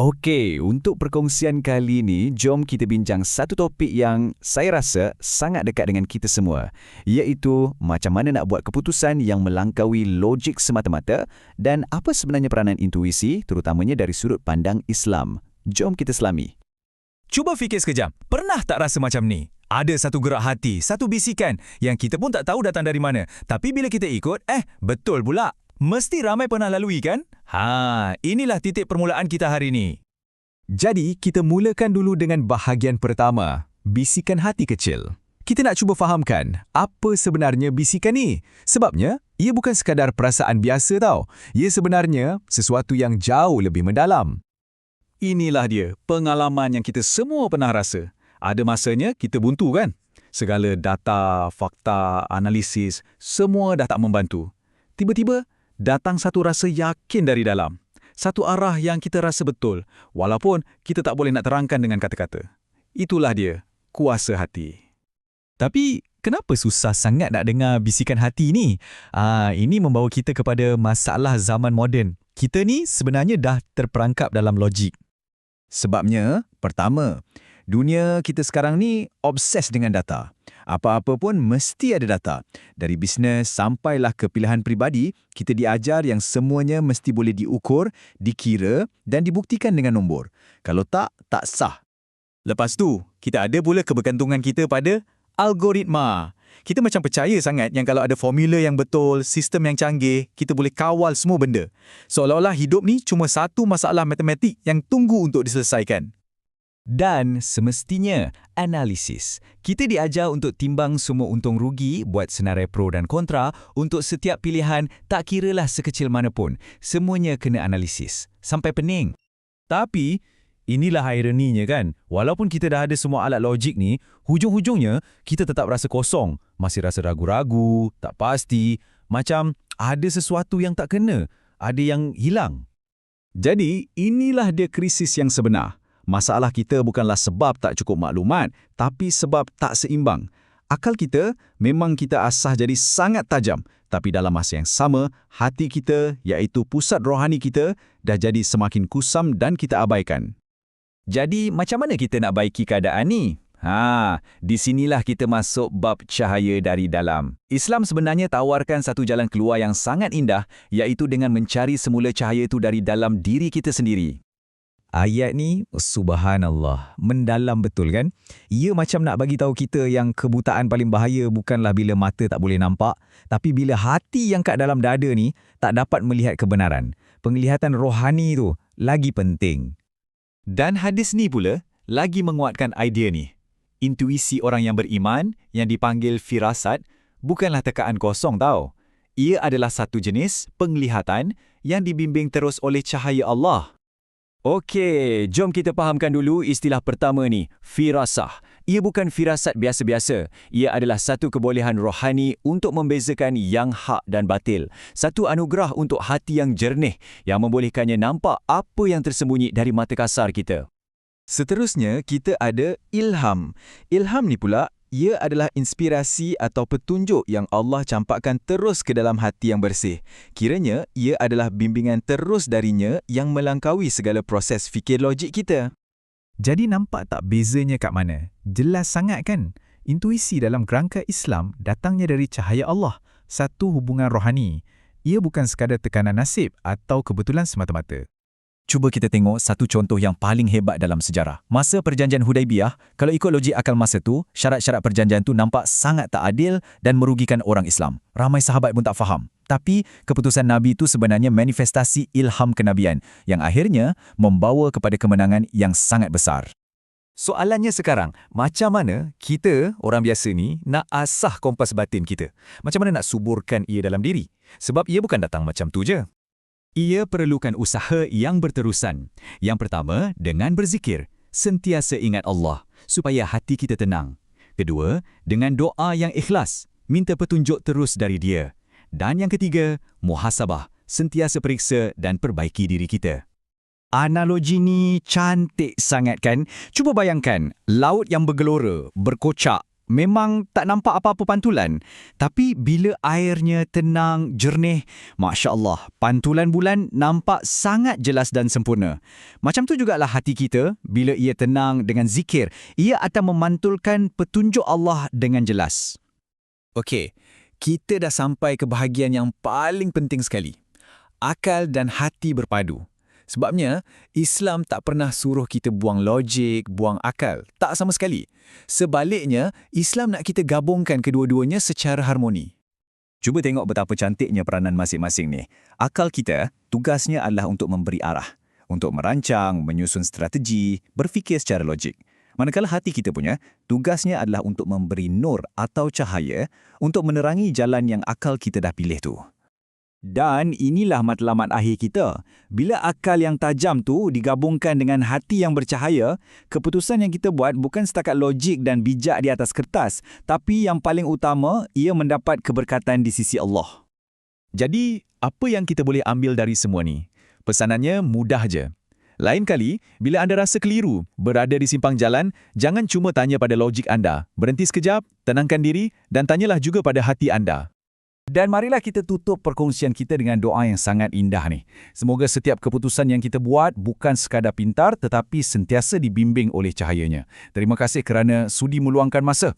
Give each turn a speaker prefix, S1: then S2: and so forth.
S1: Okey, untuk perkongsian kali ini, jom kita bincang satu topik yang saya rasa sangat dekat dengan kita semua, iaitu macam mana nak buat keputusan yang melangkaui logik semata-mata dan apa sebenarnya peranan intuisi, terutamanya dari sudut pandang Islam. Jom kita selami.
S2: Cuba fikir sekejap, pernah tak rasa macam ni? Ada satu gerak hati, satu bisikan yang kita pun tak tahu datang dari mana. Tapi bila kita ikut, eh, betul pula. Mesti ramai pernah lalui kan? Ha, inilah titik permulaan kita hari ini. Jadi, kita mulakan dulu dengan bahagian pertama, bisikan hati kecil. Kita nak cuba fahamkan apa sebenarnya bisikan ni. Sebabnya, ia bukan sekadar perasaan biasa tau. Ia sebenarnya sesuatu yang jauh lebih mendalam. Inilah dia, pengalaman yang kita semua pernah rasa. Ada masanya kita buntu kan? Segala data, fakta, analisis, semua dah tak membantu. Tiba-tiba, datang satu rasa yakin dari dalam. Satu arah yang kita rasa betul, walaupun kita tak boleh nak terangkan dengan kata-kata. Itulah dia, kuasa hati. Tapi, kenapa susah sangat nak dengar bisikan hati ni? Ah, ini membawa kita kepada masalah zaman moden. Kita ni sebenarnya dah terperangkap dalam logik.
S3: Sebabnya, pertama, dunia kita sekarang ni obses dengan data. Apa-apa pun mesti ada data. Dari bisnes sampailah ke pilihan peribadi, kita diajar yang semuanya mesti boleh diukur, dikira dan dibuktikan dengan nombor. Kalau tak, tak sah.
S2: Lepas tu, kita ada pula kebergantungan kita pada algoritma. Kita macam percaya sangat yang kalau ada formula yang betul, sistem yang canggih, kita boleh kawal semua benda. Seolah-olah hidup ni cuma satu masalah matematik yang tunggu untuk diselesaikan.
S1: Dan semestinya, analisis. Kita diajar untuk timbang semua untung rugi, buat senarai pro dan kontra, untuk setiap pilihan, tak kiralah sekecil mana pun. Semuanya kena analisis. Sampai pening.
S2: Tapi, inilah ironinya kan. Walaupun kita dah ada semua alat logik ni, hujung-hujungnya kita tetap rasa kosong. Masih rasa ragu-ragu, tak pasti. Macam ada sesuatu yang tak kena. Ada yang hilang.
S3: Jadi, inilah dia krisis yang sebenar. Masalah kita bukanlah sebab tak cukup maklumat, tapi sebab tak seimbang. Akal kita memang kita asah jadi sangat tajam, tapi dalam masa yang sama, hati kita, iaitu pusat rohani kita, dah jadi semakin kusam dan kita abaikan.
S1: Jadi, macam mana kita nak baiki keadaan ni? Ha, di sinilah kita masuk bab cahaya dari dalam. Islam sebenarnya tawarkan satu jalan keluar yang sangat indah, iaitu dengan mencari semula cahaya itu dari dalam diri kita sendiri.
S2: Ayat ni, subhanallah, mendalam betul kan? Ia macam nak bagi tahu kita yang kebutaan paling bahaya bukanlah bila mata tak boleh nampak, tapi bila hati yang kat dalam dada ni tak dapat melihat kebenaran. Penglihatan rohani tu lagi penting.
S1: Dan hadis ni pula lagi menguatkan idea ni. Intuisi orang yang beriman yang dipanggil firasat bukanlah tekaan kosong tau. Ia adalah satu jenis penglihatan yang dibimbing terus oleh cahaya Allah. Okey, jom kita fahamkan dulu istilah pertama ni, firasah. Ia bukan firasat biasa-biasa. Ia adalah satu kebolehan rohani untuk membezakan yang hak dan batil. Satu anugerah untuk hati yang jernih yang membolehkannya nampak apa yang tersembunyi dari mata kasar kita.
S2: Seterusnya, kita ada ilham. Ilham ni pula ia adalah inspirasi atau petunjuk yang Allah campakkan terus ke dalam hati yang bersih. Kiranya, ia adalah bimbingan terus darinya yang melangkaui segala proses fikir logik kita. Jadi nampak tak bezanya kat mana? Jelas sangat kan? Intuisi dalam kerangka Islam datangnya dari cahaya Allah, satu hubungan rohani. Ia bukan sekadar tekanan nasib atau kebetulan semata-mata.
S1: Cuba kita tengok satu contoh yang paling hebat dalam sejarah. Masa perjanjian Hudaibiyah, kalau ikut logik akal masa tu, syarat-syarat perjanjian tu nampak sangat tak adil dan merugikan orang Islam. Ramai sahabat pun tak faham. Tapi, keputusan Nabi itu sebenarnya manifestasi ilham kenabian yang akhirnya membawa kepada kemenangan yang sangat besar. Soalannya sekarang, macam mana kita, orang biasa ni, nak asah kompas batin kita? Macam mana nak suburkan ia dalam diri? Sebab ia bukan datang macam tu je. Ia perlukan usaha yang berterusan. Yang pertama, dengan berzikir. Sentiasa ingat Allah, supaya hati kita tenang. Kedua, dengan doa yang ikhlas. Minta petunjuk terus dari dia. Dan yang ketiga, muhasabah. Sentiasa periksa dan perbaiki diri kita. Analogi ni cantik sangat kan? Cuba bayangkan, laut yang bergelora, berkocak,
S3: memang tak nampak apa-apa pantulan. Tapi bila airnya tenang, jernih, Masya Allah, pantulan bulan nampak sangat jelas dan sempurna. Macam tu jugalah hati kita, bila ia tenang dengan zikir, ia akan memantulkan petunjuk Allah dengan jelas.
S2: Okey, kita dah sampai ke bahagian yang paling penting sekali. Akal dan hati berpadu. Sebabnya, Islam tak pernah suruh kita buang logik, buang akal. Tak sama sekali. Sebaliknya, Islam nak kita gabungkan kedua-duanya secara harmoni.
S1: Cuba tengok betapa cantiknya peranan masing-masing ni. Akal kita, tugasnya adalah untuk memberi arah. Untuk merancang, menyusun strategi, berfikir secara logik. Manakala hati kita punya, tugasnya adalah untuk memberi nur atau cahaya untuk menerangi jalan yang akal kita dah pilih tu. Dan inilah matlamat akhir kita. Bila akal yang tajam tu digabungkan dengan hati yang bercahaya, keputusan yang kita buat bukan setakat logik dan bijak di atas kertas, tapi yang paling utama, ia mendapat keberkatan di sisi Allah. Jadi, apa yang kita boleh ambil dari semua ni? Pesanannya mudah je. Lain kali, bila anda rasa keliru, berada di simpang jalan, jangan cuma tanya pada logik anda. Berhenti sekejap, tenangkan diri dan tanyalah juga pada hati anda. Dan marilah kita tutup perkongsian kita dengan doa yang sangat indah ni. Semoga setiap keputusan yang kita buat bukan sekadar pintar tetapi sentiasa dibimbing oleh cahayanya. Terima kasih kerana sudi meluangkan masa.